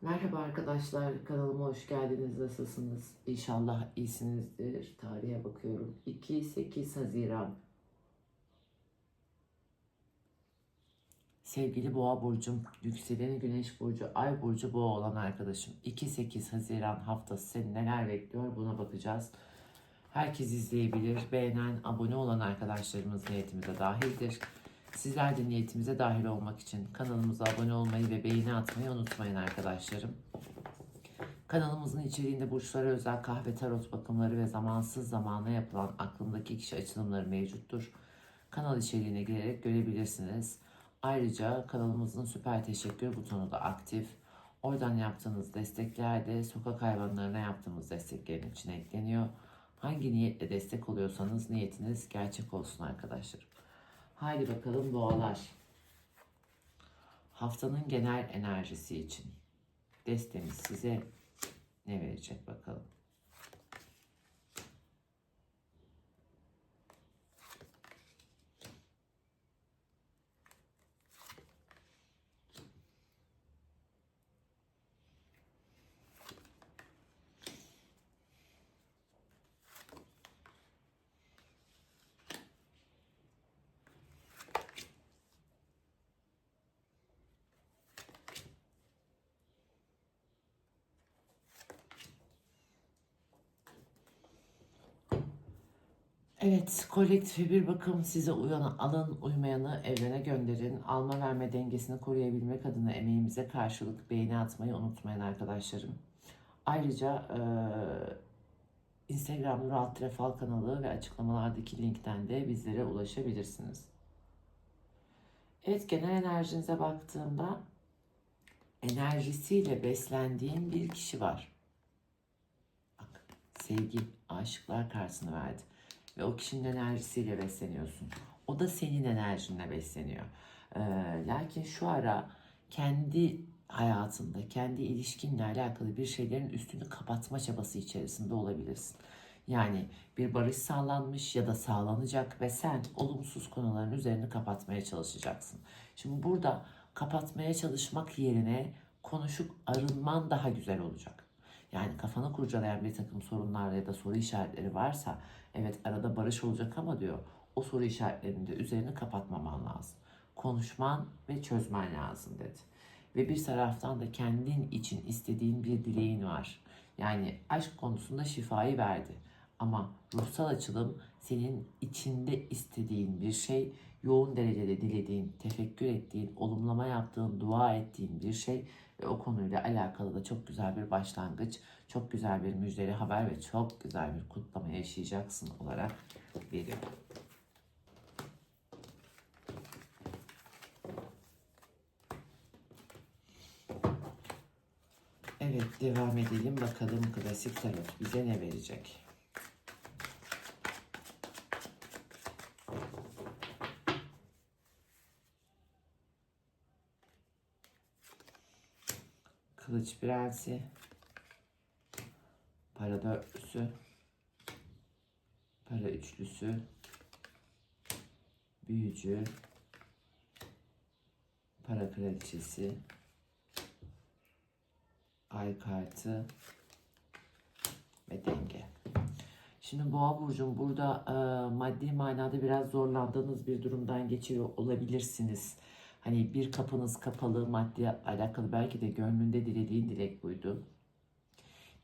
Merhaba arkadaşlar, kanalıma hoş geldiniz. Nasılsınız? İnşallah iyisinizdir. Tarihe bakıyorum. 2-8 Haziran. Sevgili Boğa burcum, yükseleni Güneş burcu, Ay burcu Boğa olan arkadaşım. 2-8 Haziran haftası seni neler bekliyor buna bakacağız. Herkes izleyebilir. Beğenen, abone olan arkadaşlarımız niyetimize dahildir. Sizler de niyetimize dahil olmak için kanalımıza abone olmayı ve beğeni atmayı unutmayın arkadaşlarım. Kanalımızın içeriğinde burçlara özel kahve tarot bakımları ve zamansız zamana yapılan aklımdaki kişi açılımları mevcuttur. Kanal içeriğine girerek görebilirsiniz. Ayrıca kanalımızın süper teşekkür butonu da aktif. Oradan yaptığınız destekler de sokak hayvanlarına yaptığımız desteklerin içine ekleniyor. Hangi niyetle destek oluyorsanız niyetiniz gerçek olsun arkadaşlarım. Haydi bakalım boğalar. Haftanın genel enerjisi için destemiz size ne verecek bakalım. Evet, kolektif bir bakım size uyanı alın, uymayanı evrene gönderin. Alma verme dengesini koruyabilmek adına emeğimize karşılık beğeni atmayı unutmayın arkadaşlarım. Ayrıca eee Instagram Nur Alt Refal kanalı ve açıklamalardaki linkten de bizlere ulaşabilirsiniz. Evet, genel enerjinize baktığımda enerjisiyle beslendiğin bir kişi var. Bak, sevgi, aşıklar karşısını verdi ve o kişinin enerjisiyle besleniyorsun. O da senin enerjinle besleniyor. Ee, lakin şu ara kendi hayatında, kendi ilişkinle alakalı bir şeylerin üstünü kapatma çabası içerisinde olabilirsin. Yani bir barış sağlanmış ya da sağlanacak ve sen olumsuz konuların üzerini kapatmaya çalışacaksın. Şimdi burada kapatmaya çalışmak yerine konuşup arınman daha güzel olacak. Yani kafanı kurcalayan bir takım sorunlar ya da soru işaretleri varsa evet arada barış olacak ama diyor o soru işaretlerinde üzerini kapatmaman lazım. Konuşman ve çözmen lazım dedi. Ve bir taraftan da kendin için istediğin bir dileğin var. Yani aşk konusunda şifayı verdi. Ama ruhsal açılım senin içinde istediğin bir şey, yoğun derecede dilediğin, tefekkür ettiğin, olumlama yaptığın, dua ettiğin bir şey ve o konuyla alakalı da çok güzel bir başlangıç, çok güzel bir müjdeli haber ve çok güzel bir kutlama yaşayacaksın olarak veriyor. Evet devam edelim bakalım klasik tarot bize ne verecek? Kılıç prensi, para dörtlüsü, para üçlüsü, büyücü, para kraliçesi, ay kartı. Ve denge. Şimdi Boğa burcum burada e, maddi manada biraz zorlandığınız bir durumdan geçiyor olabilirsiniz. Hani bir kapınız kapalı maddiyatla alakalı belki de gönlünde dilediğin dilek buydu.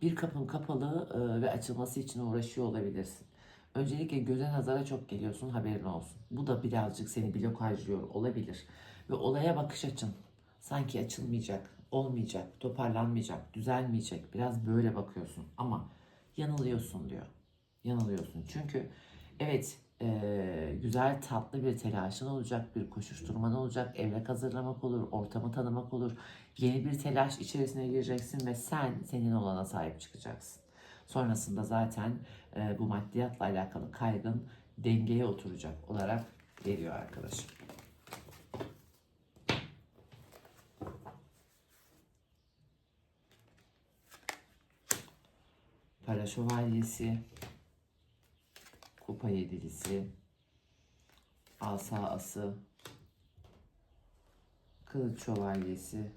Bir kapın kapalı e, ve açılması için uğraşıyor olabilirsin. Öncelikle göze nazara çok geliyorsun haberin olsun. Bu da birazcık seni blokajlıyor olabilir. Ve olaya bakış açın sanki açılmayacak, olmayacak, toparlanmayacak, düzelmeyecek. Biraz böyle bakıyorsun ama yanılıyorsun diyor. Yanılıyorsun. Çünkü evet e, güzel tatlı bir telaşın olacak, bir koşuşturman olacak, evrak hazırlamak olur, ortamı tanımak olur. Yeni bir telaş içerisine gireceksin ve sen senin olana sahip çıkacaksın. Sonrasında zaten e, bu maddiyatla alakalı kaygın dengeye oturacak olarak veriyor arkadaşım. Para şövalyesi, kupa yedilisi, asa ası, kılıç şövalyesi,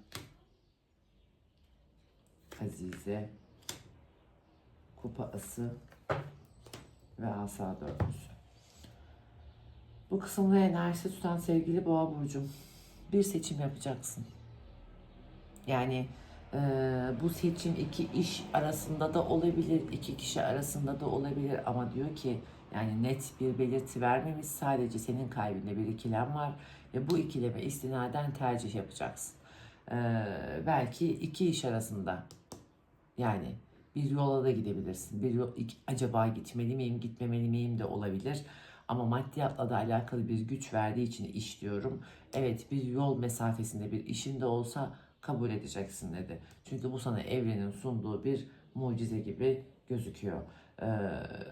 Azize, Kupa Ası ve Asa Dörtlüsü. Bu kısımda enerjisi tutan sevgili Boğa Burcu'm bir seçim yapacaksın. Yani e, bu seçim iki iş arasında da olabilir, iki kişi arasında da olabilir ama diyor ki yani net bir belirti vermemiş sadece senin kalbinde bir ikilem var ve bu ikileme istinaden tercih yapacaksın. E, belki iki iş arasında yani bir yola da gidebilirsin. Bir yol, acaba gitmeli miyim, gitmemeli miyim de olabilir. Ama maddiyatla da alakalı bir güç verdiği için iş diyorum. Evet bir yol mesafesinde bir işin de olsa kabul edeceksin dedi. Çünkü bu sana evrenin sunduğu bir mucize gibi gözüküyor. Ee,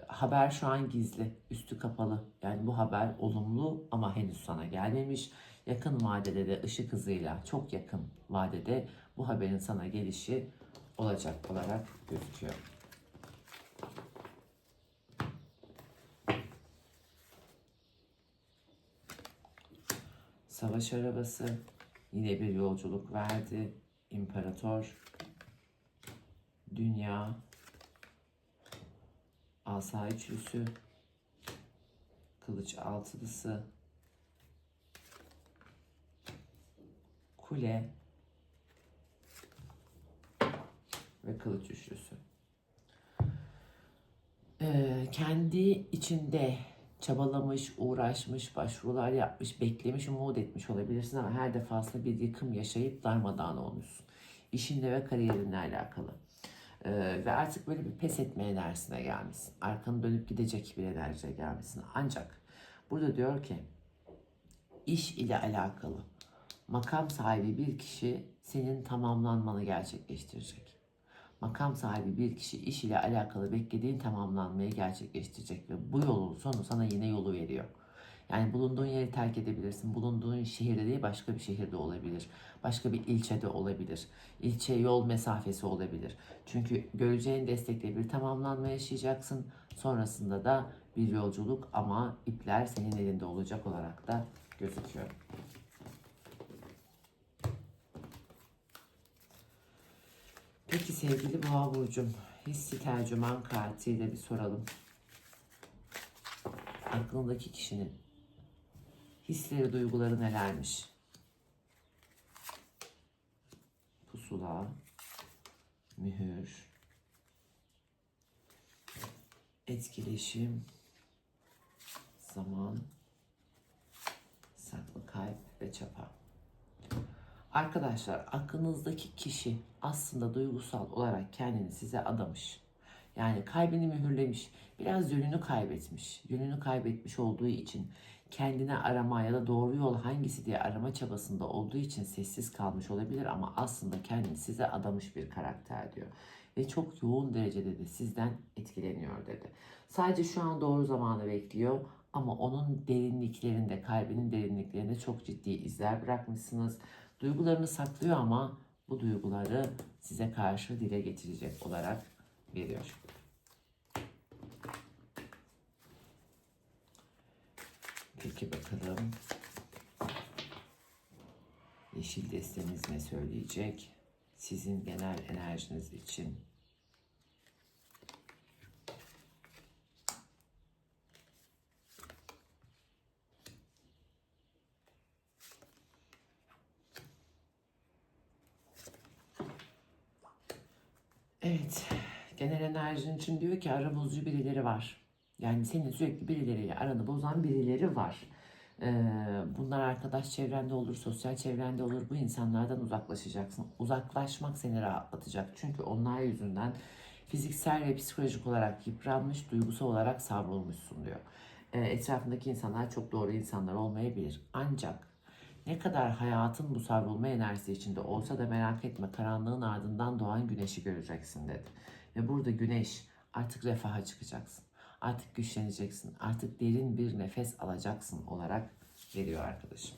haber şu an gizli, üstü kapalı. Yani bu haber olumlu ama henüz sana gelmemiş. Yakın vadede de ışık hızıyla çok yakın vadede bu haberin sana gelişi olacak olarak gözüküyor. Savaş arabası yine bir yolculuk verdi. İmparator, dünya, asa üçlüsü, kılıç altılısı, kule ve kılıç üçlüsü. Ee, kendi içinde çabalamış, uğraşmış, başvurular yapmış, beklemiş, umut etmiş olabilirsin ama her defasında bir yıkım yaşayıp darmadağın olmuşsun. İşinle ve kariyerinle alakalı. Ee, ve artık böyle bir pes etme enerjisine gelmişsin. Arkanı dönüp gidecek bir enerjiye gelmişsin. Ancak burada diyor ki iş ile alakalı makam sahibi bir kişi senin tamamlanmanı gerçekleştirecek makam sahibi bir kişi iş ile alakalı beklediğin tamamlanmayı gerçekleştirecek ve bu yolun sonu sana yine yolu veriyor. Yani bulunduğun yeri terk edebilirsin. Bulunduğun şehirde değil başka bir şehirde olabilir. Başka bir ilçede olabilir. İlçe yol mesafesi olabilir. Çünkü göreceğin destekle bir tamamlanma yaşayacaksın. Sonrasında da bir yolculuk ama ipler senin elinde olacak olarak da gözüküyor. Peki sevgili Boğa Burcu'm, hissi tercüman kartıyla bir soralım. Aklındaki kişinin hisleri, duyguları nelermiş? Pusula, mühür, etkileşim, zaman, saklı kalp ve çapa. Arkadaşlar aklınızdaki kişi aslında duygusal olarak kendini size adamış. Yani kalbini mühürlemiş. Biraz yönünü kaybetmiş. Yönünü kaybetmiş olduğu için kendine arama ya da doğru yol hangisi diye arama çabasında olduğu için sessiz kalmış olabilir ama aslında kendini size adamış bir karakter diyor. Ve çok yoğun derecede de sizden etkileniyor dedi. Sadece şu an doğru zamanı bekliyor ama onun derinliklerinde, kalbinin derinliklerinde çok ciddi izler bırakmışsınız. Duygularını saklıyor ama bu duyguları size karşı dile getirecek olarak veriyor. Peki bakalım. Yeşil destemiz ne söyleyecek? Sizin genel enerjiniz için. Evet. Genel enerjin için diyor ki ara bozucu birileri var. Yani senin sürekli birileriyle aranı bozan birileri var. Ee, bunlar arkadaş çevrende olur, sosyal çevrende olur. Bu insanlardan uzaklaşacaksın. Uzaklaşmak seni rahatlatacak. Çünkü onlar yüzünden fiziksel ve psikolojik olarak yıpranmış, duygusal olarak savrulmuşsun diyor. Ee, etrafındaki insanlar çok doğru insanlar olmayabilir. Ancak ne kadar hayatın bu savrulma enerjisi içinde olsa da merak etme karanlığın ardından doğan güneşi göreceksin dedi. Ve burada güneş artık refaha çıkacaksın. Artık güçleneceksin. Artık derin bir nefes alacaksın olarak veriyor arkadaşım.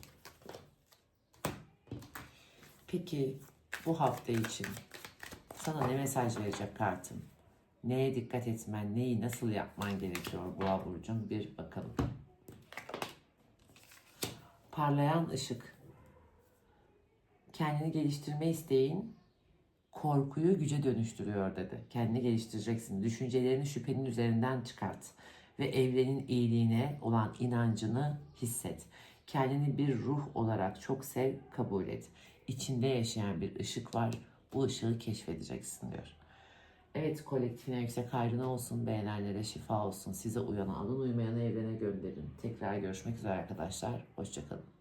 Peki bu hafta için sana ne mesaj verecek kartım? Neye dikkat etmen, neyi nasıl yapman gerekiyor Boğa Burcu'm bir bakalım. Parlayan ışık. Kendini geliştirme isteğin korkuyu güce dönüştürüyor dedi. Kendini geliştireceksin. Düşüncelerini şüphenin üzerinden çıkart. Ve evrenin iyiliğine olan inancını hisset. Kendini bir ruh olarak çok sev, kabul et. İçinde yaşayan bir ışık var. Bu ışığı keşfedeceksin diyor. Evet kolektifine yüksek hayrına olsun, beğenenlere şifa olsun. Size uyana alın, uymayana evrene gönderin. Tekrar görüşmek üzere arkadaşlar. Hoşçakalın.